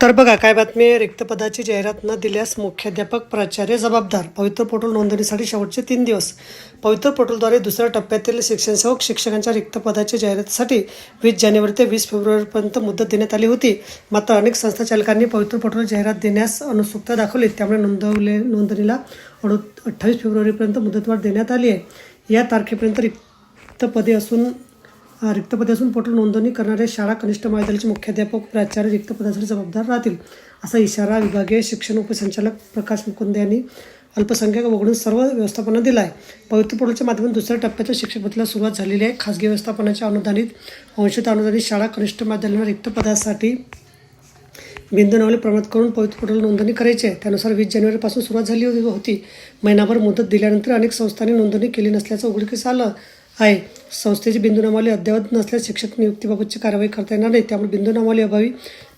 तर बघा काय बातमी आहे? रिक्त पदाची जाहिरात न दिल्यास मुख्याध्यापक प्राचार्य जबाबदार पवित्र पोर्टल नोंदणीसाठी शेवटचे तीन दिवस. पवित्र पोर्टलद्वारे दुसऱ्या टप्प्यातील शिक्षण सेवक शिक्षकांच्या रिक्त पदाच्या जाहिरातीसाठी वीस जानेवारी ते वीस फेब्रुवारीपर्यंत मुदत देण्यात आली होती. मात्र अनेक संस्था चालकांनी पवित्र पोर्टल जाहिरात देण्यास अनुत्सुकता दाखवली त्यामुळे नोंदवले नोंदणीला अडो अठ्ठावीस फेब्रुवारीपर्यंत मुदतवाढ देण्यात आली आहे. या तारखेपर्यंत रिक्त पदे असून अ, रिक्त असून नोंदणी करणारे शाळा कनिष्ठ महाविद्यालयाचे मुख्याध्यापक प्राचार्य रिक्तपदासाठी जबाबदार राहतील असा इशारा विभागीय शिक्षण उपसंचालक प्रकाश मुकुंद यांनी अल्पसंख्याक वगळून सर्व व्यवस्थापना दिला आहे पवित्र पोर्टलच्या माध्यमातून दुसऱ्या टप्प्याच्या शिक्षक सुरुवात झालेली आहे. खासगी व्यवस्थापनाच्या अनुदानित अंशत अनुदानित शाळा कनिष्ठ महाविद्यालयांना रिक्त पदासाठी बिंदू नावले प्रमाणात करून पवित्र पोर्टल नोंदणी करायची आहे. त्यानुसार वीस जानेवारीपासून सुरुवात झाली होती- होती. महिनाभर मुदत दिल्यानंतर अनेक संस्थांनी नोंदणी केली नसल्याचं उघडकीस आलं. आहे. संस्थेची बिंदूनामावली अद्ययावत नसल्यास शिक्षक नियुक्तीबाबतची कारवाई करता येणार नाही. त्यामुळे बिंदूनामावली अभावी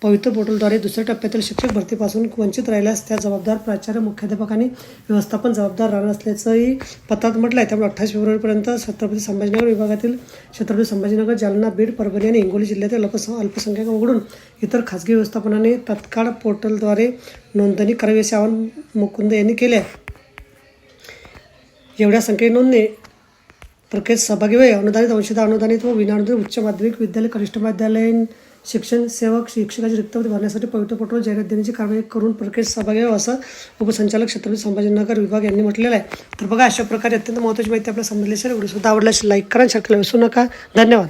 पवित्र पोर्टलद्वारे दुसऱ्या टप्प्यातील शिक्षक भरतीपासून वंचित राहिल्यास त्या जबाबदार प्राचार्य मुख्याध्यापक आणि व्यवस्थापन जबाबदार राहणार असल्याचंही पत्रात म्हटलं आहे त्यामुळे अठ्ठावीस फेब्रुवारीपर्यंत छत्रपती संभाजीनगर विभागातील छत्रपती संभाजीनगर जालना बीड परभणी आणि हिंगोली जिल्ह्यातील अल्पस अल्पसंख्याक वगळून इतर खाजगी व्यवस्थापनाने तत्काळ पोर्टलद्वारे नोंदणी करावी असे आवाहन मुकुंद यांनी केले आहे एवढ्या संख्येने नोंदणी प्रक्रियेत सहभागी व्हावे. अनुदानित अंशतः अनुदानित व विनाअनुदानित उच्च माध्यमिक विद्यालय कनिष्ठ महाविद्यालयीन शिक्षण सेवक शिक्षकाची रिक्त भरण्यासाठी पवित्र पोर्टल जाहिरात देण्याची कारवाई करून प्रक्रियेत सहभागी व्हावं असं उपसंचालक छत्रपती संभाजीनगर विभाग यांनी म्हटलेलं आहे. तर बघा अशा प्रकारे अत्यंत महत्त्वाची माहिती आपल्याला समजली असेल. व्हिडिओ सुद्धा आवडला लाईक करा शेअर विसरू नका. धन्यवाद.